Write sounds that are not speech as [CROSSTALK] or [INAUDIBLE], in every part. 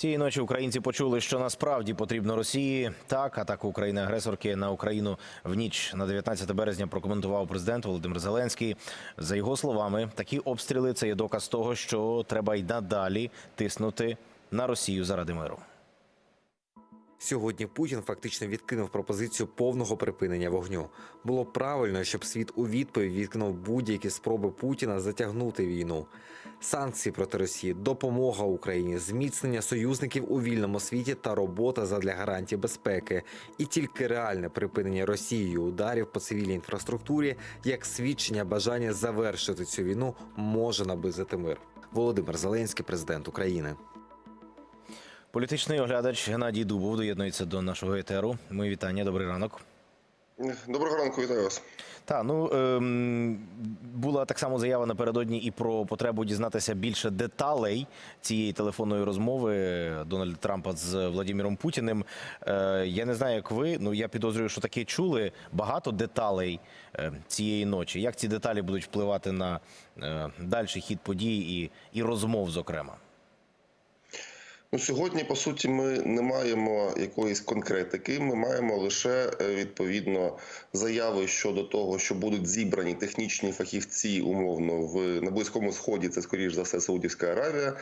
Цієї ночі українці почули, що насправді потрібно Росії. Так, атаку України-агресорки на Україну в ніч на 19 березня прокоментував президент Володимир Зеленський. За його словами, такі обстріли це є доказ того, що треба й надалі тиснути на Росію заради миру. Сьогодні Путін фактично відкинув пропозицію повного припинення вогню. Було правильно, щоб світ у відповідь відкинув будь-які спроби Путіна затягнути війну. Санкції проти Росії, допомога Україні, зміцнення союзників у вільному світі та робота задля гарантій безпеки. І тільки реальне припинення Росією ударів по цивільній інфраструктурі, як свідчення бажання завершити цю війну, може наблизити мир. Володимир Зеленський, президент України. Політичний оглядач Геннадій Дубов доєднується до нашого етеру. Мої вітання, добрий ранок. Доброго ранку, вітаю вас. Та ну ем, була так само заява напередодні і про потребу дізнатися більше деталей цієї телефонної розмови Дональда Трампа з Владимиром Путіним. Е, я не знаю, як ви. Ну я підозрюю, що таки чули багато деталей е, цієї ночі. Як ці деталі будуть впливати на е, дальший хід подій і, і розмов, зокрема? Ну, сьогодні, по суті, ми не маємо якоїсь конкретики. Ми маємо лише е, відповідно заяви щодо того, що будуть зібрані технічні фахівці умовно в на близькому сході. Це скоріш за все Саудівська Аравія.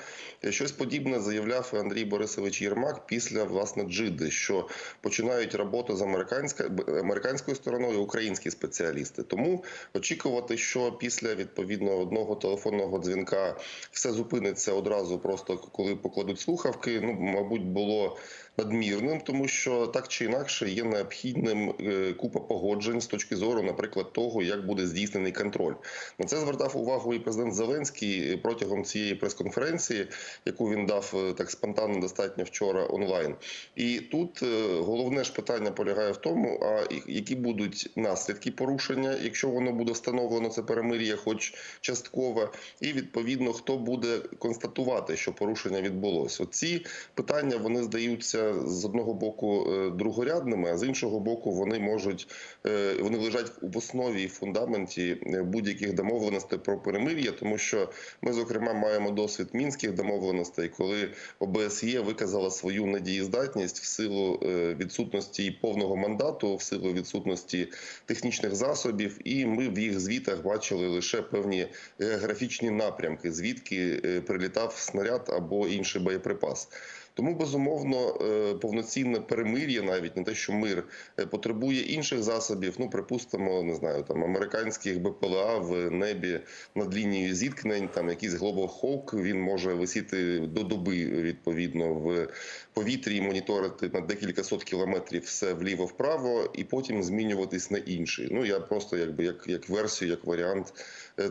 Е, Щось подібне заявляв Андрій Борисович Єрмак після власне Джиди, що починають роботу з американська американською стороною українські спеціалісти. Тому очікувати, що після відповідно одного телефонного дзвінка все зупиниться одразу, просто коли покладуть слухавки. Ну мабуть, було надмірним, тому що так чи інакше є необхідним е, купа погоджень з точки зору, наприклад, того, як буде здійснений контроль. На це звертав увагу і президент Зеленський протягом цієї прес-конференції, яку він дав е, так спонтанно достатньо вчора онлайн. І тут е, головне ж питання полягає в тому, а які будуть наслідки порушення, якщо воно буде встановлено це перемир'я, хоч частково, і відповідно хто буде констатувати, що порушення відбулось. Оці питання вони здаються з одного боку е, другорядними, а з іншого боку, вони можуть е, вони лежать в основі і фундаменті е, будь-яких домовленостей про перемир'я, тому що ми, зокрема, маємо досвід мінських домовленостей, коли ОБСЄ виказала свою недієздатність в силу відсутності повного мандату, в силу відсутності технічних засобів, і ми в їх звітах бачили лише певні географічні напрямки, звідки прилітав снаряд або інший боєприпас. Тому безумовно повноцінне перемир'я, навіть не те, що мир потребує інших засобів. Ну припустимо, не знаю, там американських БПЛА в небі над лінією зіткнень, там якийсь Hawk, він може висіти до доби відповідно в повітрі, і моніторити на декілька сот кілометрів все вліво-вправо, і потім змінюватись на інший. Ну я просто якби як, як версію, як варіант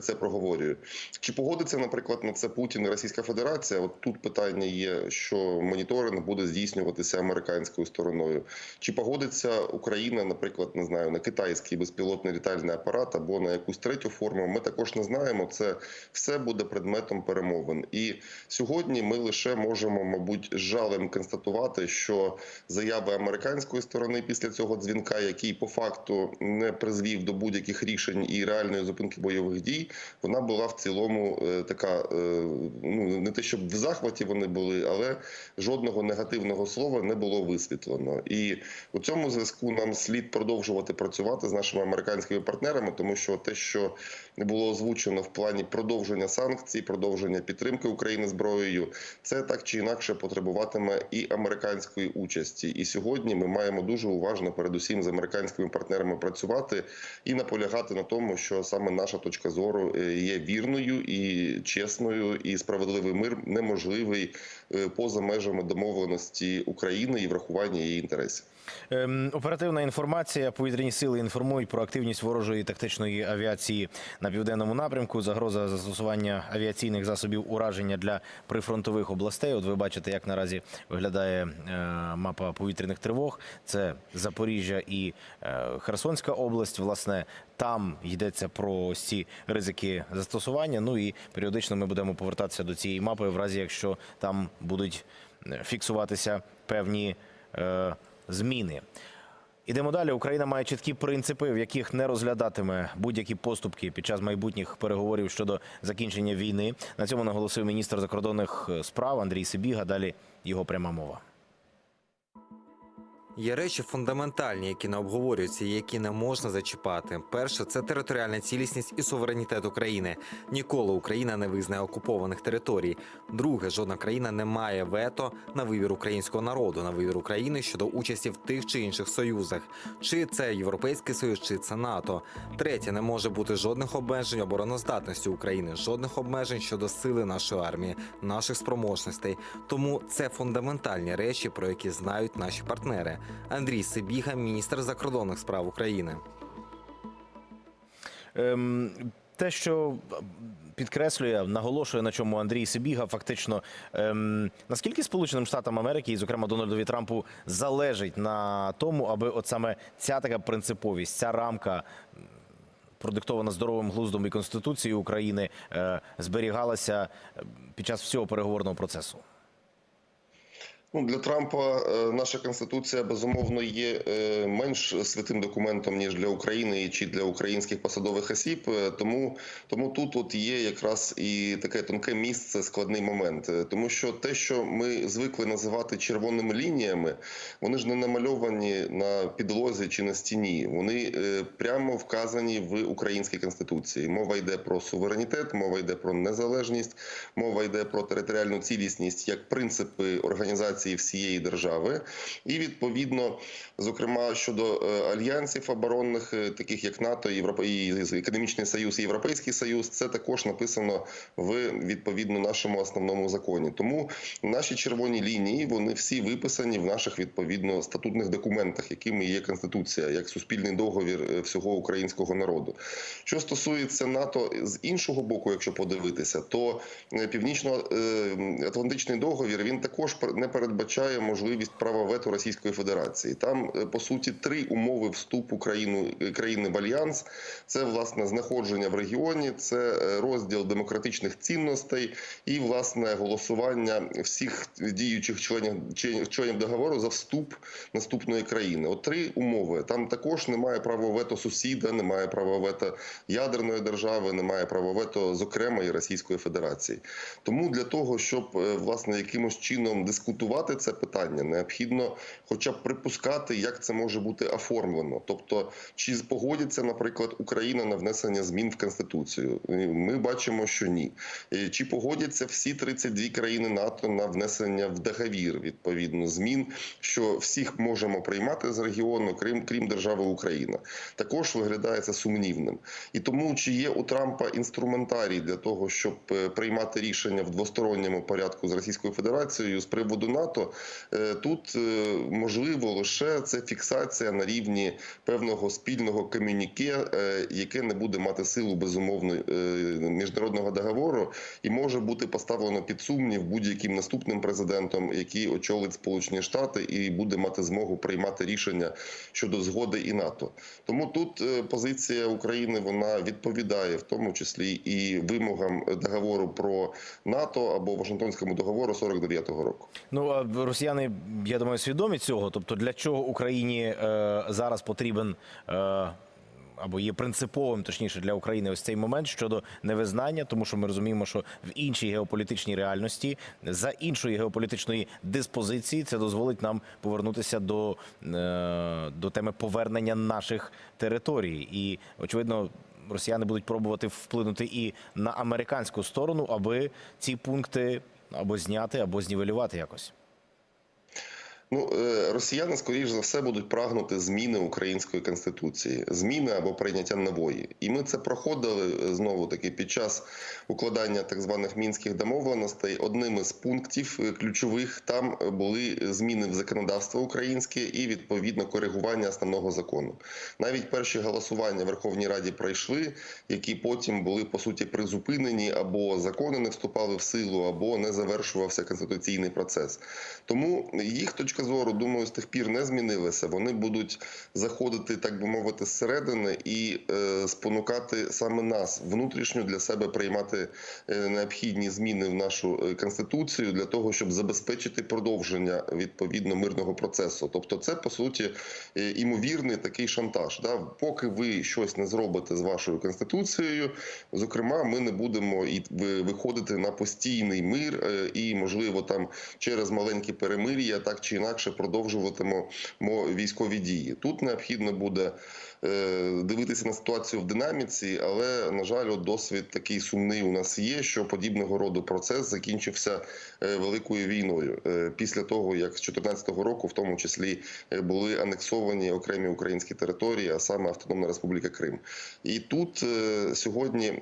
це проговорюю. Чи погодиться, наприклад, на це Путін і Російська Федерація? От тут питання є, що моніторинг буде здійснюватися американською стороною. Чи погодиться Україна, наприклад, не знаю, на китайський безпілотний літальний апарат або на якусь третю форму? Ми також не знаємо. Це все буде предметом перемовин. І сьогодні ми лише можемо, мабуть, жалем констатувати, що заяви американської сторони після цього дзвінка, який по факту не призвів до будь-яких рішень і реальної зупинки бойових дій вона була в цілому така, ну не те, щоб в захваті вони були, але жодного негативного слова не було висвітлено. І у цьому зв'язку нам слід продовжувати працювати з нашими американськими партнерами, тому що те, що було озвучено в плані продовження санкцій, продовження підтримки України зброєю, це так чи інакше потребуватиме і американської участі. І сьогодні ми маємо дуже уважно, передусім з американськими партнерами працювати і наполягати на тому, що саме наша точка зору зору є вірною і чесною, і справедливий мир неможливий поза межами домовленості України і врахування її інтересів. Ем, оперативна інформація. Повітряні сили інформують про активність ворожої тактичної авіації на південному напрямку. Загроза застосування авіаційних засобів ураження для прифронтових областей. От ви бачите, як наразі виглядає е, мапа повітряних тривог. Це Запоріжжя і е, Херсонська область. Власне, там йдеться про ось ці ризики застосування. Ну і періодично ми будемо повертатися до цієї мапи, в разі якщо там будуть фіксуватися певні. Зміни. Ідемо далі. Україна має чіткі принципи, в яких не розглядатиме будь-які поступки під час майбутніх переговорів щодо закінчення війни. На цьому наголосив міністр закордонних справ Андрій Сибіга. Далі його пряма мова. Є речі фундаментальні, які не обговорюються які не можна зачіпати. Перше це територіальна цілісність і суверенітет України. Ніколи Україна не визнає окупованих територій. Друге, жодна країна не має вето на вибір українського народу, на вибір України щодо участі в тих чи інших союзах, чи це Європейський Союз, чи це НАТО. Третє, не може бути жодних обмежень обороноздатності України, жодних обмежень щодо сили нашої армії, наших спроможностей. Тому це фундаментальні речі, про які знають наші партнери. Андрій Сибіга, міністр закордонних справ України. Ем, те, що підкреслює, наголошує на чому Андрій Сибіга, фактично ем, наскільки Сполученим Штатам Америки, і зокрема Дональдові Трампу, залежить на тому, аби от саме ця така принциповість, ця рамка. Продиктована здоровим глуздом і конституцією України е, зберігалася е, під час всього переговорного процесу. Ну, для Трампа е, наша конституція безумовно є е, менш святим документом ніж для України чи для українських посадових осіб. Е, Тому тому тут от є якраз і таке тонке місце, складний момент, тому що те, що ми звикли називати червоними лініями, вони ж не намальовані на підлозі чи на стіні. Вони прямо вказані в українській конституції. Мова йде про суверенітет, мова йде про незалежність, мова йде про територіальну цілісність як принципи організації всієї держави, і відповідно, зокрема щодо е, альянсів оборонних, е, таких як НАТО, Європа і економічний союз, і Європейський Союз, це також написано в відповідно нашому основному законі. Тому наші червоні лінії вони всі виписані в наших відповідно статутних документах, якими є конституція, як суспільний договір е, всього українського народу. Що стосується НАТО з іншого боку, якщо подивитися, то північно-атлантичний договір він також не передбачає можливість права вето Російської Федерації. Там е, по суті три умови вступу країну е, країни в альянс: це власне знаходження в регіоні, це е, розділ демократичних цінностей і власне голосування всіх діючих членів членів договору за вступ наступної країни. От три умови. Там також немає права вето сусіда, немає права вето ядерної держави, немає права вето, зокрема і Російської Федерації. Тому для того, щоб власне якимось чином дискутувати це питання, необхідно, хоча б припускати, як це може бути оформлено. Тобто, чи погодиться, наприклад, Україна на внесення змін в конституцію? Ми бачимо, що ні. Чи погодяться всі 32 країни НАТО на внесення в договір відповідно змін, що всіх можемо приймати з регіону, крім крім держави Україна, також виглядає це сумнівним. І тому чи є у Трампа інструментарій для того, щоб е, приймати рішення в двосторонньому порядку з Російською Федерацією з приводу НАТО, е, тут е, можливо лише це фіксація на рівні певного спільного комюніке, е, яке не буде мати силу безумовно міжнародного договору, і може бути поставлено під сумнів будь-яким наступним президентом, який очолить Сполучені Штати, і буде мати змогу приймати рішення щодо згоди і НАТО. Тому тут позиція України вона відповідає в тому числі і вимогам договору про НАТО або Вашингтонському договору 49-го року. Ну росіяни, я думаю, свідомі цього. Тобто, для чого Україні е, зараз потрібен е, або є принциповим, точніше для України, ось цей момент щодо невизнання, тому що ми розуміємо, що в іншій геополітичній реальності за іншої геополітичної диспозиції це дозволить нам повернутися до, е, до теми повернення наших територій, і очевидно. Росіяни будуть пробувати вплинути і на американську сторону, аби ці пункти або зняти, або знівелювати якось. Ну, е, росіяни, скоріш за все, будуть прагнути зміни української конституції, зміни або прийняття нової. І ми це проходили е, знову таки під час укладання так званих мінських домовленостей. Одним із пунктів е, ключових там були зміни в законодавство українське і відповідно коригування основного закону. Навіть перші голосування в Верховній Раді пройшли, які потім були по суті призупинені, або закони не вступали в силу, або не завершувався конституційний процес. Тому їх точка точка зору, думаю, з тих пір не змінилася. Вони будуть заходити, так би мовити, зсередини і е, спонукати саме нас внутрішньо для себе приймати е, необхідні зміни в нашу е, конституцію для того, щоб забезпечити продовження відповідно мирного процесу. Тобто, це по суті е, імовірний такий шантаж. Да? Поки ви щось не зробите з вашою конституцією, зокрема, ми не будемо і ви- виходити на постійний мир і, можливо, там через маленькі перемир'я так чи інакше продовжуватимо мо- військові дії. Тут необхідно буде дивитися на ситуацію в динаміці, але на жаль, досвід такий сумний у нас є, що подібного роду процес закінчився е, великою війною е, після того, як з 2014 року, в тому числі, е, були анексовані окремі українські території, а саме Автономна Республіка Крим. І тут е, сьогодні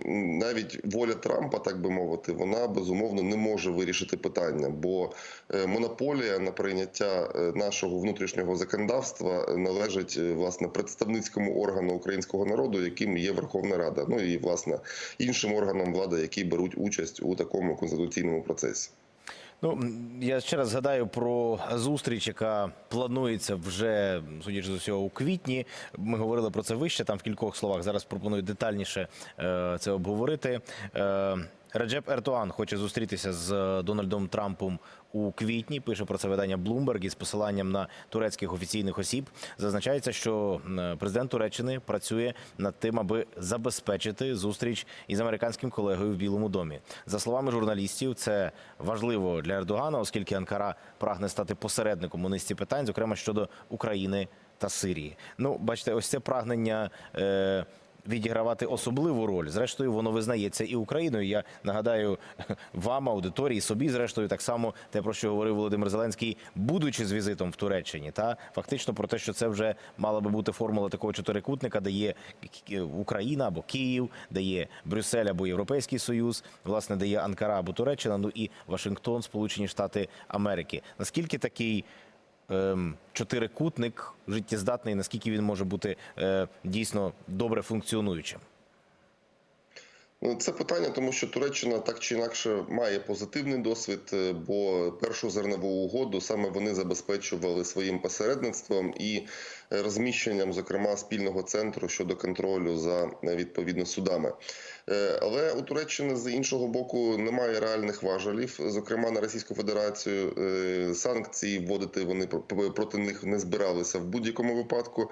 навіть воля Трампа, так би мовити, вона безумовно не може вирішити питання, бо е, монополія на прийняття е, нашого внутрішнього законодавства е, належить е, власне представницькому органу українського народу, яким є Верховна Рада, ну і власне іншим органам влади, які беруть участь у такому конституційному процесі. Ну я ще раз згадаю про зустріч, яка планується вже судячи з усього у квітні. Ми говорили про це вище там в кількох словах. Зараз пропоную детальніше е, це обговорити. Е, Реджеп Ертоан хоче зустрітися з Дональдом Трампом у квітні. Пише про це видання Bloomberg із посиланням на турецьких офіційних осіб. Зазначається, що президент Туреччини працює над тим, аби забезпечити зустріч із американським колегою в Білому домі. За словами журналістів, це важливо для Ердогана, оскільки Анкара прагне стати посередником у низці питань, зокрема щодо України та Сирії. Ну, бачите, ось це прагнення. Е- Відігравати особливу роль, зрештою, воно визнається і Україною. Я нагадаю [LAUGHS] вам, аудиторії, собі, зрештою, так само те, про що говорив Володимир Зеленський, будучи з візитом в Туреччині, та фактично про те, що це вже мала би бути формула такого чотирикутника, де є Україна або Київ, де є Брюссель або Європейський Союз, власне, де є Анкара або Туреччина, ну і Вашингтон, Сполучені Штати Америки. Наскільки такий чотирикутник життєздатний, наскільки він може бути е, дійсно добре функціонуючим? Ну, Це питання, тому що Туреччина так чи інакше має позитивний досвід, е, бо першу зернову угоду саме вони забезпечували своїм посередництвом і е, розміщенням, зокрема, спільного центру щодо контролю за відповідно судами. Е, Але у Туреччини з іншого боку немає реальних важелів, зокрема на Російську Федерацію. Е, Санкції вводити вони про- проти них не збиралися в будь-якому випадку.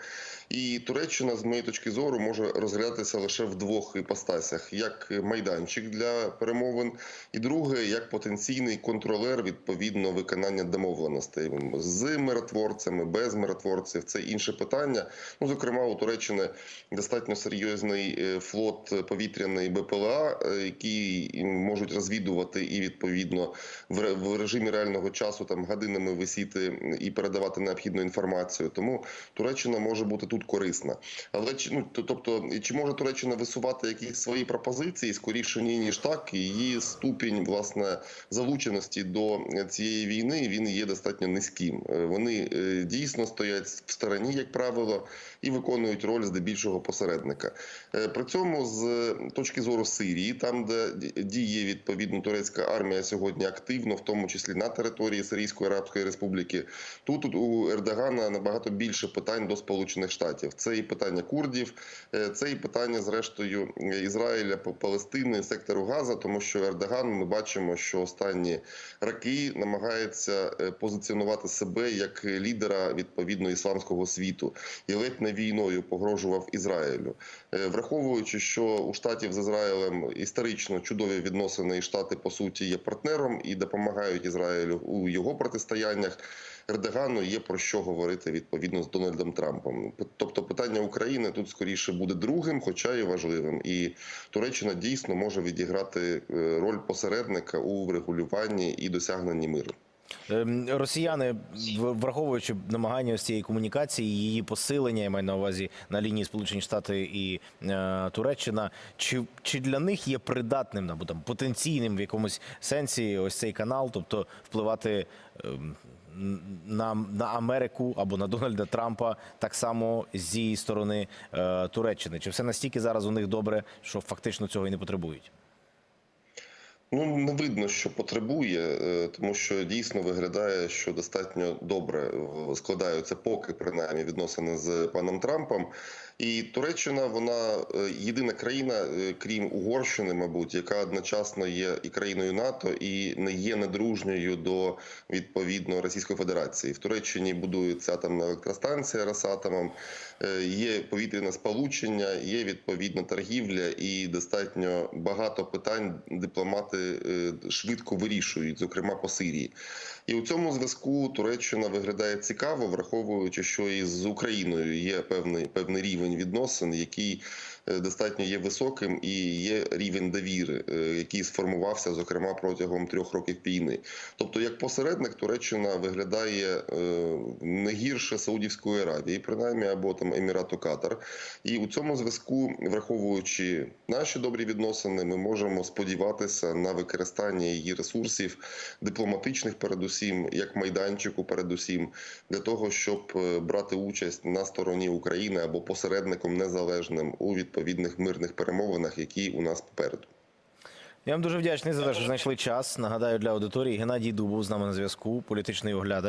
І Туреччина, з моєї точки зору, може розглядатися лише в двох іпостасях: як майданчик для перемовин, і друге, як потенційний контролер відповідно виконання домовленостей з миротворцями, без миротворців. Це інше питання. Ну, зокрема, у Туреччини достатньо серйозний е, флот повітряний БПЛА, е, які можуть розвідувати і відповідно в режимі реального часу там годинами висіти і передавати необхідну інформацію. Тому Туреччина може бути тут корисна. Але ну тобто, чи може Туреччина висувати якісь свої пропозиції? Скоріше ні, ніж так. Її ступінь власне залученості до цієї війни він є достатньо низьким. Е, Вони е, дійсно стоять в стороні, як правило, і виконують роль здебільшого посередника. Е, При цьому з точки зору Сирії, там де діє відповідно турецька армія сьогодні активно, в тому числі на території Сирійської Арабської Республіки, тут у Ердогана набагато більше питань до Сполучених Штатів. Це і питання курдів, е, це і питання, зрештою, Ізраїля, Палестини, сектору Газа, тому що Ердоган ми бачимо, що останні роки намагається е, позиціонувати себе як лідера відповідно ісламського світу. І ледь не війною погрожував Ізраїлю, Е, враховуючи, що у штатів з Ізраїлем історично чудові відносини, і штати по суті є партнером і допомагають Ізраїлю у його протистояннях. Ердогану є про що говорити відповідно з Дональдом Трампом. Тобто питання України тут скоріше буде другим, хоча і важливим. І Туреччина дійсно може відіграти е, роль посередника у врегулюванні і досягненні миру. Ем, Росіяни, враховуючи намагання ось цієї комунікації, її посилення, я маю на увазі на лінії Сполучені Штати і е, Туреччина, чи, чи для них є придатним або там потенційним в якомусь сенсі ось цей канал, тобто впливати ем, на, на Америку або на Дональда Трампа так само з її сторони е, Туреччини? Чи все настільки зараз у них добре, що фактично цього і не потребують? Ну не видно, що потребує, е, тому що дійсно виглядає, що достатньо добре складаються поки принаймні відносини з паном Трампом. І Туреччина вона е, єдина країна, е, крім Угорщини, мабуть, яка одночасно є і країною НАТО, і не є недружньою до відповідно Російської Федерації. В Туреччині будується атомна електростанція Росатомом, е, є повітряне сполучення, є відповідна торгівля, і достатньо багато питань дипломати швидко вирішують, зокрема по Сирії. І у цьому зв'язку Туреччина виглядає цікаво, враховуючи, що і з Україною є певний певний рівень відносин, який достатньо є високим, і є рівень довіри, е, який сформувався зокрема протягом трьох років війни. Тобто, як посередник, Туреччина виглядає е, не гірше Саудівської Аравії, принаймні або там Емірату Катар. І у цьому зв'язку, враховуючи наші добрі відносини, ми можемо сподіватися на використання її ресурсів дипломатичних, передусім, як майданчику, передусім, для того, щоб е, брати участь на стороні України або посередником незалежним у відповідних мирних перемовинах, які у нас попереду. Я вам дуже вдячний за те, що знайшли час. Нагадаю для аудиторії Геннадій Дубов з нами на зв'язку, політичний оглядач.